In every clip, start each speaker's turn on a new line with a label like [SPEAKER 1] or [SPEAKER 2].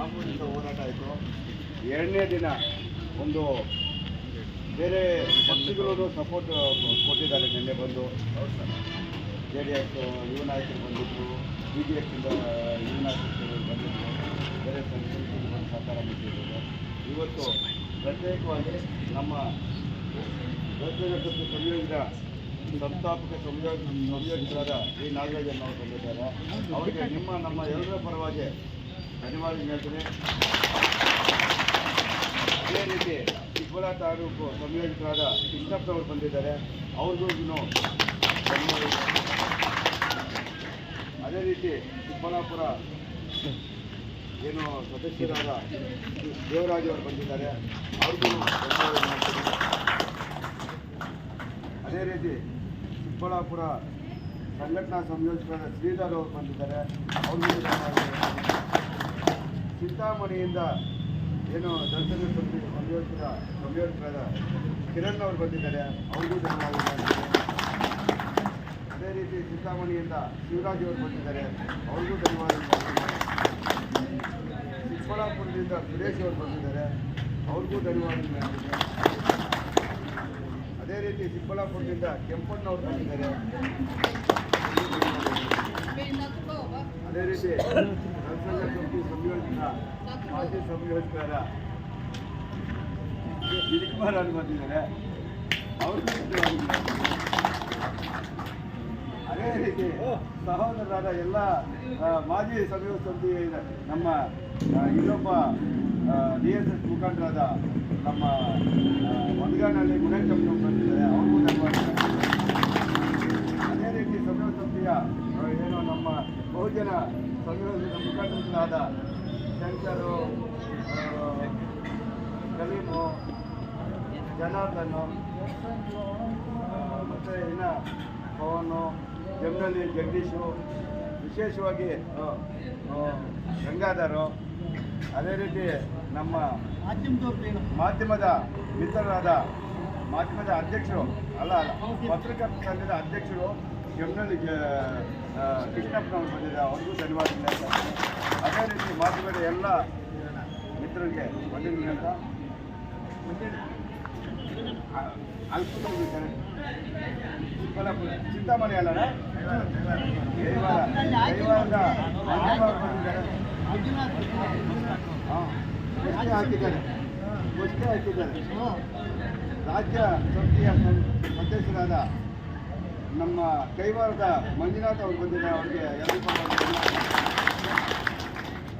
[SPEAKER 1] ಸಾಮೂಹಿಕ ಹೋರಾಟ ಆಯಿತು. ಎರಡನೇ ದಿನ ಒಂದು ಬೇರೆ ಪಕ್ಷಗಳು ಸಪೋರ್ಟ್ ಕೊಟ್ಟಿದ್ದಾರೆ. ನಿನ್ನೆ ಬಂದು ಜೆ ಡಿ ಎಸ್ ಯುವ ನಾಯಕರು ಬಂದಿದ್ದರು ಬಿ ಜೆ ಎಸ್ಸಿಂದ ಯುವ ನಾಯಕರು ಬಂದಿದ್ದರು ಬೇರೆ ಸಂಘಟನೆಗಳು ಬಂದು ಸಹಕಾರ ಮಾಡಿದ್ದಾರೆ ಇವತ್ತು ಪ್ರತ್ಯೇಕವಾಗಿ ನಮ್ಮ ರಾಜ್ಯಘಟಕ ಸಂಯೋಜಿತ ಸಂಸ್ಥಾಪಕ ಸಂಯೋಜ ಸಂಯೋಜಕರಾದ ಈ ನಾಗರಾಜನ್ ಅವರು ಬಂದಿದ್ದಾರೆ. ಅವರಿಗೆ ನಿಮ್ಮ, ನಮ್ಮ ಎಲ್ಲರ ಪರವಾಗಿ ಧನ್ಯವಾದ ಹೇಳ್ತೇನೆ. ಅದೇ ರೀತಿ ಚಿಕ್ಕಬಳ್ಳಾಪುರ ತಾಲೂಕು ಸಂಯೋಜಕರಾದ ಕೃಷ್ಣಪ್ಪನವರು ಬಂದಿದ್ದಾರೆ. ಅವ್ರಿಗೂ ಅದೇ ರೀತಿ ಚಿಕ್ಕಬಳ್ಳಾಪುರ ಏನು ಸದಸ್ಯರಾದ ದೇವರಾಜ್ ಅವರು ಬಂದಿದ್ದಾರೆ. ಅವ್ರಿಗೂ ಅದೇ ರೀತಿ ಚಿಕ್ಕಬಳ್ಳಾಪುರ ಸಂಘಟನಾ ಸಂಯೋಜಕರಾದ ಶ್ರೀಧರ್ ಅವರು ಬಂದಿದ್ದಾರೆ. ಅವ್ರಿಗೂ. ಚಿಂತಾಮಣಿಯಿಂದ ಏನು ದರ್ಶನ ಸಮಿತಿ ಸಂಯೋಜಕರ ಸಂಯೋಜಕರಾದ ಕಿರಣ್ ಅವರು ಬಂದಿದ್ದಾರೆ. ಅವ್ರಿಗೂ ಧನ್ಯವಾದ ಅದೇ ರೀತಿ ಚಿಂತಾಮಣಿಯಿಂದ ಶಿವರಾಜ್ ಅವರು ಬಂದಿದ್ದಾರೆ. ಅವ್ರಿಗೂ ಧನ್ಯವಾದ ಹೇಳ್ತೀನಿ. ಚಿಕ್ಕಬಳ್ಳಾಪುರದಿಂದ ಸುರೇಶ್ ಅವರು ಬಂದಿದ್ದಾರೆ. ಅವ್ರಿಗೂ ಧನ್ಯವಾದ ಅದೇ ರೀತಿ ಚಿಕ್ಕಬಳ್ಳಾಪುರದಿಂದ ಕೆಂಪಣ್ಣವ್ರು ಬಂದಿದ್ದಾರೆ. ಅದೇ ರೀತಿ ಜನಸಂಘ ಸಮಿತಿ ಸಂಯೋಜಕ, ಮಾಜಿ ಸಂಯೋಜಕರ ವಿಜಯಕುಮಾರ್ ಅವರು ಬಂದಿದ್ದಾರೆ ಅವರು. ಅದೇ ರೀತಿ ಸಹೋದರರಾದ ಎಲ್ಲ ಮಾಜಿ ಸಂಯೋಜಕ ಸಮಿತಿ ನಮ್ಮ ಇನ್ನೊಬ್ಬ ಡಿ ಎಸ್ ಎಸ್ ಮುಖಂಡರಾದ ನಮ್ಮ ಒಂದ್ಗಾನಲ್ಲಿ ಗುಣೇಶ್ ಬಂದಿದ್ದಾರೆ ಅವರು. ಅದೇ ರೀತಿ ಸಂಯೋಜಕ ಸಮಿತಿಯ ನಮ್ಮ ಬಹುಜನ ಸಂಯೋಜಕ ಮುಖಂಡರಾದ ಶಂಕರು ಕಲೀಮು ಜನಾರ್ದನು ಮತ್ತು ಇನ್ನು ಪವನು ಜಮ್ನಲ್ಲಿ ಜಗದೀಶು, ವಿಶೇಷವಾಗಿ ಗಂಗಾಧರು, ಅದೇ ರೀತಿ ನಮ್ಮ ಮಾಧ್ಯಮದ ಮಿತ್ರರಾದ, ಮಾಧ್ಯಮದ ಅಧ್ಯಕ್ಷರು, ಅಲ್ಲ ಅಲ್ಲ, ಪತ್ರಿಕಾ ಸಂಘದ ಅಧ್ಯಕ್ಷರು ಕೆಮ್ಮನಹಳ್ಳಿ ಕೃಷ್ಣಪ್ಪನವರು ಬಂದಿದೆ, ಅವ್ರಿಗೂ ಧನ್ಯವಾದ. ಅದೇ ರೀತಿ ಮಾತುಕತೆ ಎಲ್ಲ ಮಿತ್ರರಿಗೆ ಬಂದಿದ್ದೀನಿ ಅಂತ. ಚಿಂತಾಮಣಿ ಅಲ್ಲ ಹಾಂ ಹಾಕಿದ್ದಾರೆ? ಹಾಕಿದ್ದಾರೆ? ರಾಜ್ಯ ಸಮಿತಿಯ ಸದಸ್ಯರಾದ ನಮ್ಮ ಕೈವಾರದ ಮಂಜುನಾಥ್ ಅವರು ಬಂದಿದ್ದಾರೆ, ಅವರಿಗೆ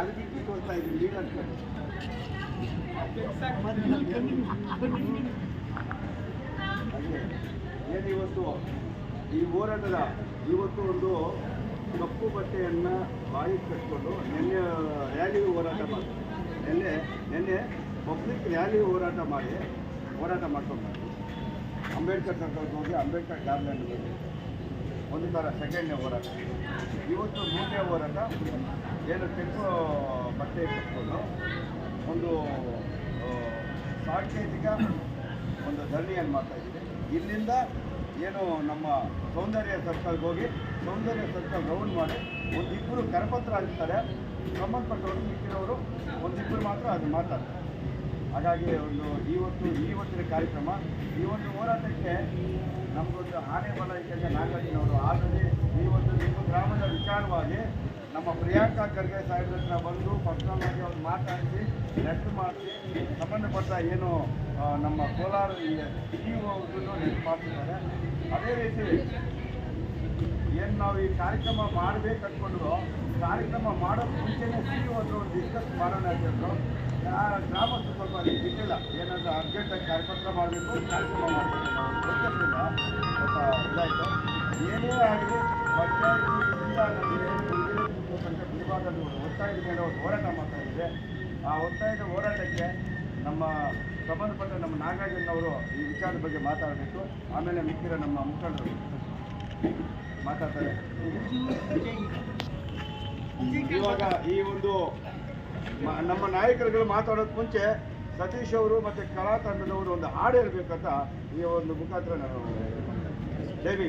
[SPEAKER 1] ಅದು ಬಿಟ್ಟು ತೋರಿಸ್ತಾ ಇದ್ದೀನಿ ಲೀಡರ್ ಏನು ಇವತ್ತು? ಈ ಹೋರಾಟದ ಇವತ್ತು ಒಂದು ಕಪ್ಪು ಬಟ್ಟೆಯನ್ನು ಬಾಯಿ ಕಟ್ಕೊಂಡು ನಿನ್ನೆ ರ್ಯಾಲಿ ಹೋರಾಟ ಮಾಡಿ, ನಿನ್ನೆ ನಿನ್ನೆ ಪಬ್ಲಿಕ್ ರ್ಯಾಲಿ ಹೋರಾಟ ಮಾಡಿ, ಹೋರಾಟ ಮಾಡ್ಕೊಂಡು ಅಂಬೇಡ್ಕರ್ ಸರ್ಕಲ್ಗೆ ಹೋಗಿ ಅಂಬೇಡ್ಕರ್ ಗಾರ್ಲ್ಯಾಂಡ್ ಹೋಗಿ. ಒಂದು ಥರ ಸೆಕೆಂಡ್ನೇ ಹೋರಾಟ. ಇವತ್ತು ಮೂರನೇ ಹೋರಾಟ, ಏನು ಕೆಂಪು ಬಟ್ಟೆ ಕಟ್ಕೊಂಡು ಒಂದು ಸಾಂಕೇತಿಕ ಒಂದು ಧರಣಿಯನ್ನು ಮಾಡ್ತಾ ಇಲ್ಲಿಂದ ಏನು ನಮ್ಮ ಸೌಂದರ್ಯ ಸರ್ಕಲ್ಗೆ ಹೋಗಿ ಸೌಂದರ್ಯ ಸರ್ಕಲ್ ರೌಂಡ್ ಮಾಡಿ ಒಂದಿಬ್ಬರು ಕರಪತ್ರ ಹಾಕ್ತಾರೆ ಸಂಬಂಧಪಟ್ಟವರು ಸಿಕ್ಕಿರೋರು ಒಂದಿಬ್ಬರು ಮಾತ್ರ ಅದು ಮಾತಾಡ್ತಾರೆ. ಹಾಗಾಗಿ ಒಂದು ಇವತ್ತು ಇವತ್ತಿನ ಕಾರ್ಯಕ್ರಮ, ಈ ಒಂದು ಹೋರಾಟಕ್ಕೆ ನಮಗೊಂದು ಆನೆ ಬಲ ಯಾಕೆಂದರೆ ನಾಗಾಜಿನವರು ಆಲ್ರೆಡಿ ಈ ಒಂದು ನಿಮ್ಮ ಗ್ರಾಮದ ವಿಚಾರವಾಗಿ ನಮ್ಮ ಪ್ರಿಯಾಂಕಾ ಖರ್ಗೆ ಸಾಹೇಬ್ರ ಹತ್ರ ಬಂದು ಪರ್ಸನಲ್ ಆಗಿ ಅವ್ರು ಮಾತಾಡಿಸಿ ನೆಟ್ ಮಾಡಿಸಿ, ಸಂಬಂಧಪಟ್ಟ ಏನು ನಮ್ಮ ಕೋಲಾರ ಈ ಒಂದು ನೆಟ್ಟು ಮಾಡ್ತಿದ್ದಾರೆ. ಅದೇ ರೀತಿ ಏನು ನಾವು ಈ ಕಾರ್ಯಕ್ರಮ ಮಾಡಬೇಕು ಅಂದ್ಕೊಂಡು ಕಾರ್ಯಕ್ರಮ ಮಾಡೋದು ಮುಂಚೆನೇ ಸಿ ಒಂದು ಡಿಸ್ಕಸ್ ಮಾಡೋಣ ಅಂತ ಗ್ರಾಮಸ್ಥರು ಸ್ವಲ್ಪ ಬಿಟ್ಟಿಲ್ಲ ಏನಂದ್ರೆ ಅರ್ಜೆಂಟಾಗಿ ಕಾರ್ಯಪತ್ರ ಮಾಡಬೇಕು ಕಾರ್ಯಕ್ರಮ ಮಾಡಬೇಕು ಗೊತ್ತಿರಲಿಲ್ಲ ಸ್ವಲ್ಪ ಇದಾಯಿತು ಏನೇ ಆಗಲಿ ಪಂಚಾಯತಿಯಿಂದ ನಮಗೆ ವಿಭಾಗದ ಒತ್ತಾಯದ ಮೇಲೆ ಒಂದು ಹೋರಾಟ ಮಾಡ್ತಾ ಆ ಒತ್ತಾಯದ ಹೋರಾಟಕ್ಕೆ ನಮ್ಮ ಸಂಬಂಧಪಟ್ಟ ನಮ್ಮ ನಾಗರಾಜನವರು ಈ ವಿಚಾರದ ಬಗ್ಗೆ ಮಾತಾಡಬೇಕು ಆಮೇಲೆ ಮಿಕ್ಕಿರೋ ನಮ್ಮ ಮುಖಂಡರು ಮಾತಾಡ್ತಾರೆ ಇವಾಗ ಈ ಒಂದು ನಮ್ಮ ನಾಯಕರುಗಳು ಮಾತಾಡೋದ್ ಮುಂಚೆ ಸತೀಶ್ ಅವರು ಮತ್ತು ಕಲಾ ತಂಡದವರು ಒಂದು ಹಾಡು ಹೇಳ್ಬೇಕಂತ ಈ ಒಂದು ಮುಖಾಂತರ ನಾನು ದೇವಿ.